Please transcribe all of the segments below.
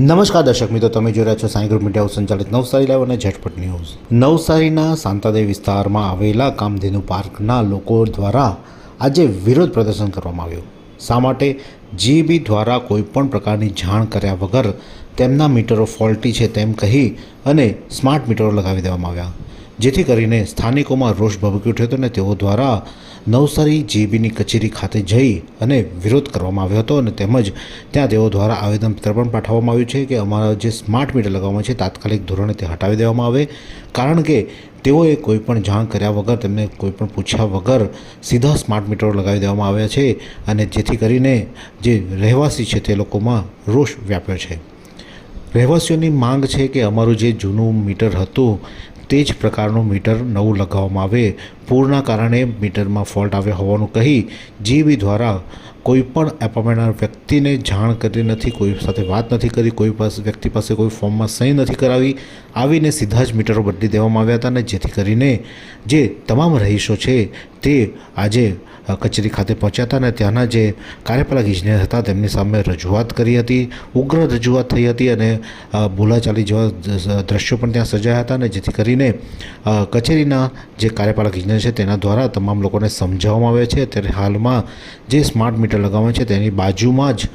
નમસ્કાર દર્શક મિત્રો, તમે જોઈ રહ્યા છો સાંઈ ગ્રુપ મીડિયા સંચાલિત નવસારી લાઈવ અને ઝટપટ ન્યૂઝ. નવસારીના શાંતાદેવ વિસ્તારમાં આવેલા કામધેનુ પાર્કના લોકો દ્વારા આજે વિરોધ પ્રદર્શન કરવામાં આવ્યું. શા માટે? જીબી દ્વારા કોઈપણ પ્રકારની જાણ કર્યા વગર તેમના મીટરો ફોલ્ટી છે તેમ કહી અને સ્માર્ટ મીટરો લગાવી દેવામાં આવ્યા. જેથી કરીને સ્થાનિકોમાં રોષ ભભકી ઉઠ્યો હતો અને તેઓ દ્વારા નવસારી જીબીની કચેરી ખાતે જઈ અને વિરોધ કરવામાં આવ્યો હતો અને તેમજ ત્યાં તેઓ દ્વારા આવેદનપત્ર પણ પાઠવવામાં આવ્યું છે કે અમારા જે સ્માર્ટ મીટર લગાવવામાં છે, તાત્કાલિક ધોરણે તે હટાવી દેવામાં આવે. કારણ કે તેઓએ કોઈ પણ જાણ કર્યા વગર, તેમને કોઈ પણ પૂછ્યા વગર સીધા સ્માર્ટ મીટરો લગાવી દેવામાં આવ્યા છે અને જેથી કરીને જે રહેવાસી છે તે લોકોમાં રોષ વ્યાપ્યો છે. રહેવાસીઓની માંગ છે કે અમારું જે જૂનું મીટર હતું તે જ પ્રકારનું મીટર નવું લગાવવામાં આવે. પૂરના કારણે મીટરમાં ફોલ્ટ આવ્યો હોવાનું કહી જીબી દ્વારા કોઈ પણ એપોઇન્ટમેન્ટ વ્યક્તિને જાણ કરી નથી, કોઈ સાથે વાત નથી કરી, કોઈ પાસે વ્યક્તિ પાસે કોઈ ફોર્મમાં સહી નથી કરાવી, આવીને સીધા જ મીટરો બદલી દેવામાં આવ્યા હતા અને જેથી કરીને જે તમામ રહીશો છે તે આજે કચેરી ખાતે પહોંચ્યા હતા અને ત્યાંના જે કાર્યપાલક ઇજનેર હતા, તેમની સામે રજૂઆત કરી હતી, ઉગ્ર રજૂઆત થઈ હતી અને બોલાચાલી જેવા દ્રશ્યો પણ ત્યાં સર્જાયા હતા અને જેથી કરીને કચેરીના જે કાર્યપાલક ઇજનેર છે તેના દ્વારા તમામ લોકોને સમજાવવામાં આવે છે. ત્યારે હાલમાં જે સ્માર્ટ મીટર લગાવવામાં છે તેની બાજુમાં જ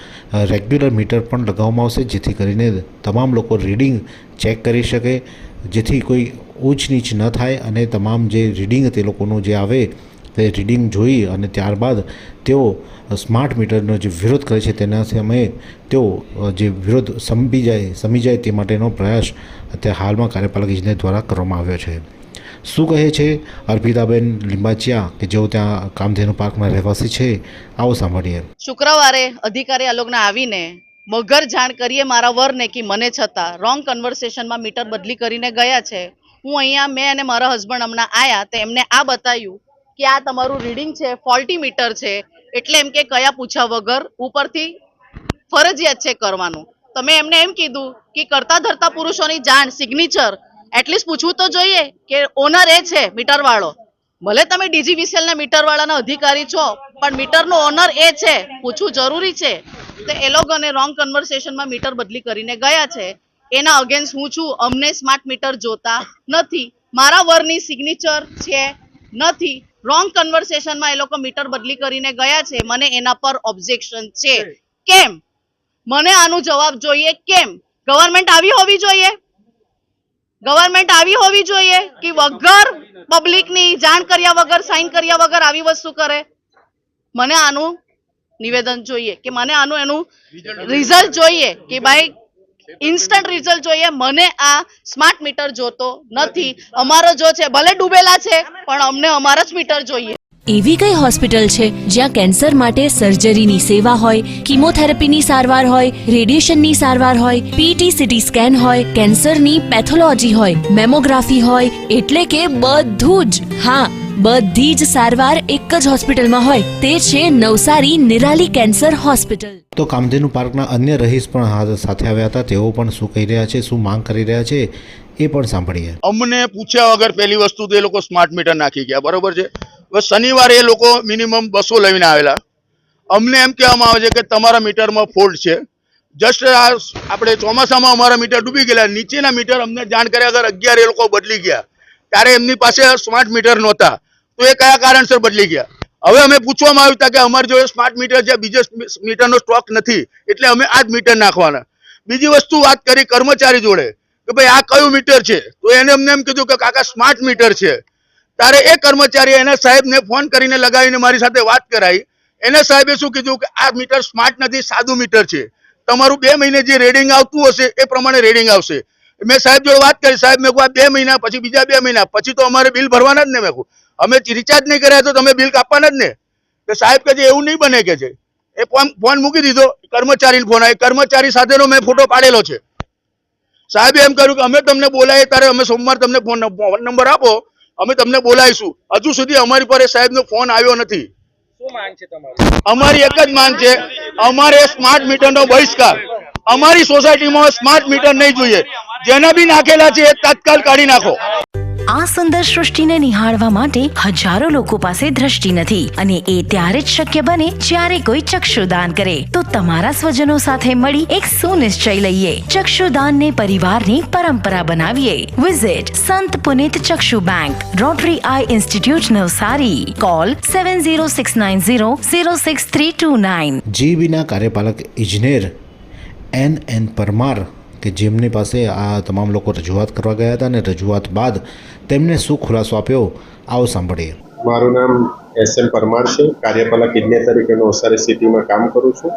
રેગ્યુલર મીટર પણ લગાવવામાં આવશે, જેથી કરીને તમામ લોકો રીડિંગ ચેક કરી શકે, જેથી કોઈ ઊંચ નીચ ન થાય અને તમામ જે રીડિંગ તે લોકોનું જે આવે તે રીડિંગ જોઈ અને ત્યારબાદ તેઓ સ્માર્ટ મીટરનો જે વિરોધ કરે છે તેના સમયે તેઓ જે વિરોધ સમજી જાય સમી જાય તે માટેનો પ્રયાસ અત્યારે હાલમાં કાર્યપાલક ઇજનેર દ્વારા કરવામાં આવ્યો છે. શું કહે છે અર્પિતાબેન લિંબાચિયા કે જેઓ ત્યાં કામધેનુ પાર્કના રહેવાસી છે? આવો સાંભળીએ. શુક્રવારે અધિકારી આ આવીને મગર જાણ કરીએ મારા વરને કે મને છતાં. રોંગ કન્વર્સેશનમાં મીટર બદલી કરીને ગયા છે. હું અહીંયા, મેં અને મારા હસબન્ડ હમણાં આવ્યા તો એમને આ બતાવ્યું કે આ તમારું રીડિંગ છે ફોલ્ટી મીટર છે, એટલે એમ કે કયા પૂછ્યા વગર ઉપરથી ફરજિયાત છે કરવાનું. તમે એમને એમ કીધું કે કરતા ધરતા પુરુષોની જાણ સિગ્નેચર એટલીસ્ટ પૂછવું તો જોઈએ કે ઓનર એ છે મીટરવાળો ભલે તમે ડીજીવીસીએલના મીટરવાળાના અધિકારી છો, પણ મીટરનો ઓનર એ છે, પૂછવું જરૂરી છે. તો એ લોકોને રોંગ કન્વર્સેશનમાં મીટર બદલી કરીને ગયા છે. એના અગેન્સ્ટ હું છું, અમને સ્માર્ટ મીટર જોતા નથી. મારા વરની સિગ્નેચર છે નથી. રોંગ કન્વર્સેશનમાં એ લોકો મીટર બદલી કરીને ગયા છે. મને એના પર ઓબ્જેક્શન છે. કેમ? મને આનો જવાબ જોઈએ કેમ? ગવર્મેન્ટ આવી હોવી જોઈએ? ગવર્મેન્ટ આવી હોવી જોઈએ કે વગર પબ્લિકની જાણ કર્યા વગર સાઇન કર્યા વગર આવી વસ્તુ કરે? મને આનું નિવેદન જોઈએ કે મને આનું એનું રિઝલ્ટ જોઈએ કે ભાઈ ઇન્સ્ટન્ટ રિઝલ્ટ જોઈએ. મને આ સ્માર્ટ મીટર જોતો નથી. અમારો જો છે ભલે ડૂબેલા છે પણ અમને અમારા જ મીટર જોઈએ. એવી કઈ હોસ્પિટલ છે જ્યાં કેન્સર માટે સર્જરીની સેવા હોય કિમોથેરાપીની સારવાર હોય રેડિયેશનની સારવાર હોય પીટી સીટી સ્કેન હોય કેન્સરની પેથોલોજી હોય મેમોગ્રાફી હોય એટલે કે બધું જ. હા. બધી જ સારવાર એક જ હોસ્પિટલમાં હોય. તે છે નવસારી નિરાલી કેન્સર હોસ્પિટલ. તો કામધેનુ પાર્કના અન્ય રહીશ પણ સાથે આવ્યા હતા. તેઓ પણ શું કહી રહ્યા છે શું માંગ કરી રહ્યા છે એ પણ સાંભળીએ. અમને પૂછ્યા વગર પહેલી વસ્તુ તો એ લોકો સ્માર્ટ મીટર નાખી ગયા બરોબર છે? શનિવારે એ લોકો મિનિમમ બસો લઈને આવેલા. અમને એમ કહેવામાં આવે છે કે તમારા મીટરમાં ફોલ્ટ છે. જસ્ટ આ આપણે ચોમાસામાં અમારા મીટર ડૂબી ગયેલા નીચેના મીટર અમને જાણ કર્યા અગર અગિયાર એ લોકો બદલી ગયા. ત્યારે એમની પાસે સ્માર્ટ મીટર નહોતા. તો એ કયા કારણસર બદલી ગયા? હવે અમે પૂછવામાં આવ્યું કે અમારી જોડે સ્માર્ટ મીટર છે, બીજો મીટરનો સ્ટોક નથી, એટલે અમે આ જ મીટર નાખવાના. બીજી વસ્તુ વાત કરી કર્મચારી જોડે, કે ભાઈ આ કયું મીટર છે? તો એને અમને એમ કીધું કે કાકા સ્માર્ટ મીટર છે. ત્યારે એ કર્મચારી એના સાહેબને ફોન કરીને લગાવીને મારી સાથે વાત કરાવી એને સાહેબે શું કીધું કે આ મીટર સ્માર્ટ નથી, સાદું મીટર છે. તમારું બે મહિને જે રેડિંગ આવતું હશે, એ પ્રમાણે રેડિંગ આવશે. મેં સાહેબ જોડે વાત કરી સાહેબ મેં કહું બે મહિના પછી બીજા બે મહિના પછી તો અમારે બિલ ભરવાના જ ને. મેં કહું અમે રિચાર્જ નહીં કર્યા તો તમે બિલ કાપવાના જ ને. કે સાહેબ કે છે એવું નહીં બને કે છે. એ ફોન ફોન મૂકી દીધો કર્મચારીને ફોન આવ્યો. કર્મચારી સાથેનો મેં ફોટો પાડેલો છે. સાહેબે એમ કર્યું કે અમે તમને બોલાવીએ ત્યારે અમે સોમવાર તમને ફોન ફોન નંબર આપો. અમે તમને બોલાવીશું. હજુ સુધી અમારી પર એ સાહેબનો ફોન આવ્યો નથી. અમારી એક જ માંગ છે અમારે સ્માર્ટ મીટરનો બહિષ્કાર. અમારી સોસાયટીમાં સ્માર્ટ મીટર નહીં જોઈએ. જેના બી નાખેલા છે એ તાત્કાલ કાઢી નાખો. આ સુંદર સૃષ્ટિને નિહાળવા માટે હજારો લોકો પાસે દ્રષ્ટિ નથી અને એ ત્યારે જ શક્ય બને જ્યારે કોઈ ચક્ષુદાન કરે. તો તમારા સ્વજનો સાથે મળી એક સુનિશ્ચય લઈએ. ચક્ષુદાન ને પરિવારની પરંપરા બનાવીએ. Visit Sant Punit Chakshu bank Rotary eye institute Navsari. Call seven zero six nine zero zero six three two nine જીબીના કાર્યપાલક ઇજનેર એન એન પરમાર, કે જેમની પાસે આ તમામ લોકો રજૂઆત કરવા ગયા હતા અને રજૂઆત બાદ તેમને શું ખુલાસો આપ્યો, આવો સાંભળીએ. મારું નામ એસ એમ પરમાર છે. કાર્યપાલક ઇજનેર તરીકે નવસારી સિટીમાં કામ કરું છું.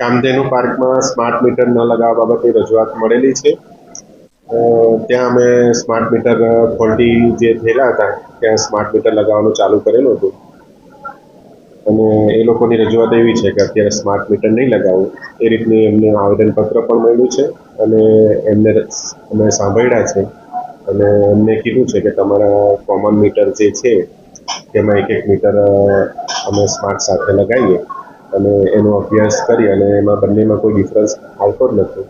કામધેનુ પાર્કમાં સ્માર્ટ મીટર ન લગાવવા બાબતે રજૂઆત મળેલી છે. ત્યાં અમે સ્માર્ટ મીટર ફોલ્ટી જે થયેલા હતા, ત્યાં સ્માર્ટ મીટર લગાવવાનું ચાલુ કરેલું હતું. અને એ લોકોની રજૂઆત એવી છે કે અત્યારે સ્માર્ટ મીટર નહીં લગાવવું એ રીતની એમને આવેદનપત્ર પણ મળ્યું છે અને એમને અમે સાંભળ્યા છે. અને એમને કીધું છે કે તમારા કોમન મીટર જે છે, તેમાં એક એક મીટર અમે સ્માર્ટ સાથે લગાવીએ. અને એનો અભ્યાસ કરી અને એમાં બંનેમાં કોઈ ડિફરન્સ આવતો જ નથી.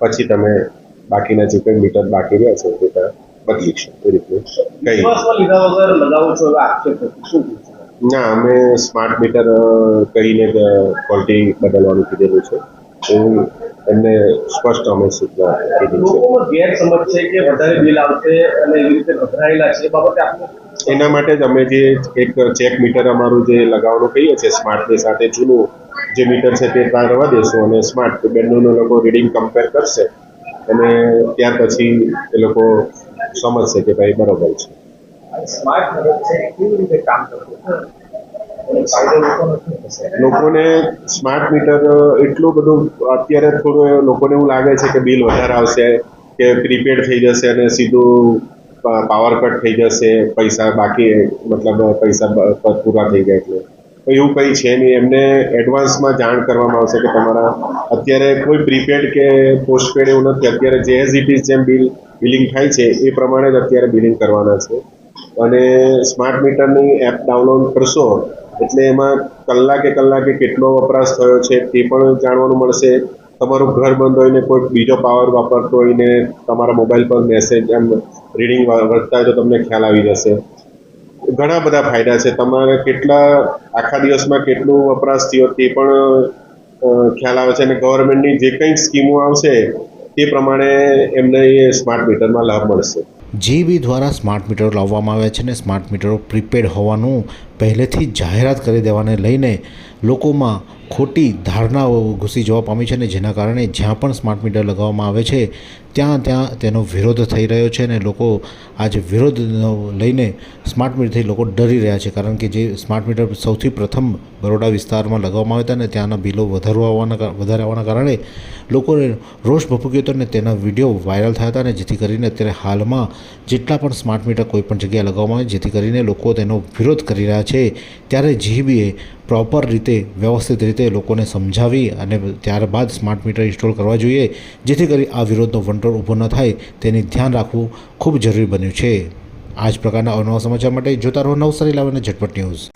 પછી તમે બાકીના જે કંઈ મીટર બાકી રહ્યા છે તે બદલી બદલીશું એ રીતનું કઈ લગાવો છો આક્ષેપ શું? ના અમે સ્માર્ટ મીટર કરીને ક્વોલિટી બદલવાનું કીધેલું છે. એવું એમને સ્પષ્ટ અમે સૂચના કીધી છે. ગેરસમજ છે કે વધારે બિલ આવશે અને એવી રીતે ગભરાયેલા છે બાબતે આપણે એના માટે જ અમે જે એક ચેક મીટર અમારું જે લગાવવાનું કહીએ છીએ સ્માર્ટની સાથે જૂનું જે મીટર છે તે ત્યાં રવા દેશું અને સ્માર્ટ બંનેનું લોકો રીડિંગ કમ્પેર કરશે અને ત્યાર પછી એ લોકો સમજશે કે ભાઈ બરોબર છે. લોકોને સ્માર્ટ મીટર એટલું બધું અત્યારે થોડું લોકોને એવું લાગે છે કે બિલ વધારે આવશે, કે પ્રીપેડ થઈ જશે અને સીધું પાવર કટ થઈ જશે, પૈસા બાકી, મતલબ, પૈસા પૂરા થઈ જાય એટલે. એવું કંઈ છે નહીં. એમને એડવાન્સમાં જાણ કરવામાં આવશે કે તમારા અત્યારે કોઈ પ્રીપેડ કે પોસ્ટપેડ એવું નથી. અત્યારે જે એઝ ઇટ ઇઝ જેમ બિલ, બિલિંગ થાય છે, એ પ્રમાણે જ અત્યારે બિલિંગ કરવાના છે. અને સ્માર્ટ મીટરની એપ ડાઉનલોડ કરશો, એટલે એમાં કલાકે કલાકે કેટલો વપરાશ થયો છે તે પણ જાણવાનું મળશે. તમારું ઘર બંધ હોઈને કોઈ બીજો પાવર વાપરતો હોય ને તમારા મોબાઈલ પર મેસેજ એમ રીડિંગ વધતા હોય તો તમને ખ્યાલ આવી જશે. ઘણા બધા ફાયદા છે. તમારે કેટલા, આખા દિવસમાં કેટલું વપરાશ થયો તે પણ ખ્યાલ આવે છે અને ગવર્મેન્ટની જે કંઈ સ્કીમો આવશે તે પ્રમાણે એમને એ સ્માર્ટ મીટરમાં લાભ મળશે. જીબી દ્વારા સ્માર્ટ મીટરો લાવવામાં આવ્યા છે અને સ્માર્ટ મીટરો પ્રીપેડ હોવાનું પહેલેથી જ જાહેરાત કરી દેવાને લઈને લોકોમાં ખોટી ધારણાઓ ઘૂસી જવા પામી છે અને જેના કારણે જ્યાં પણ સ્માર્ટ મીટર લગાવવામાં આવે છે ત્યાં ત્યાં તેનો વિરોધ થઈ રહ્યો છે અને લોકો આજે વિરોધનો લઈને સ્માર્ટ મીટરથી લોકો ડરી રહ્યા છે. કારણ કે જે સ્માર્ટ મીટર સૌથી પ્રથમ બરોડા વિસ્તારમાં લગાવવામાં આવ્યા હતા ને ત્યાંના બિલો વધારવાના આવવાના કાર- વધારે આવવાના કારણે લોકોને રોષ ભભૂક્યો હતો અને તેના વીડિયો વાયરલ થયા હતા અને જેથી કરીને અત્યારે હાલમાં જેટલા પણ સ્માર્ટ મીટર કોઈપણ જગ્યાએ લગાવવામાં આવે જેથી કરીને લોકો તેનો વિરોધ કરી રહ્યા છે. ત્યારે જીબીએ પ્રોપર રીતે, વ્યવસ્થિત રીતે લોકોને સમજાવી અને ત્યારબાદ સ્માર્ટ મીટર ઇન્સ્ટોલ કરવા જોઈએ, જેથી કરી આ વિરોધનો વંટોળ ઊભો ન થાય તેની ધ્યાન રાખવું ખૂબ જરૂરી બન્યું છે. આ જ પ્રકારના અવનવા સમાચાર માટે જોતા રહો નવસારી લાવવાના ઝટપટ ન્યૂઝ.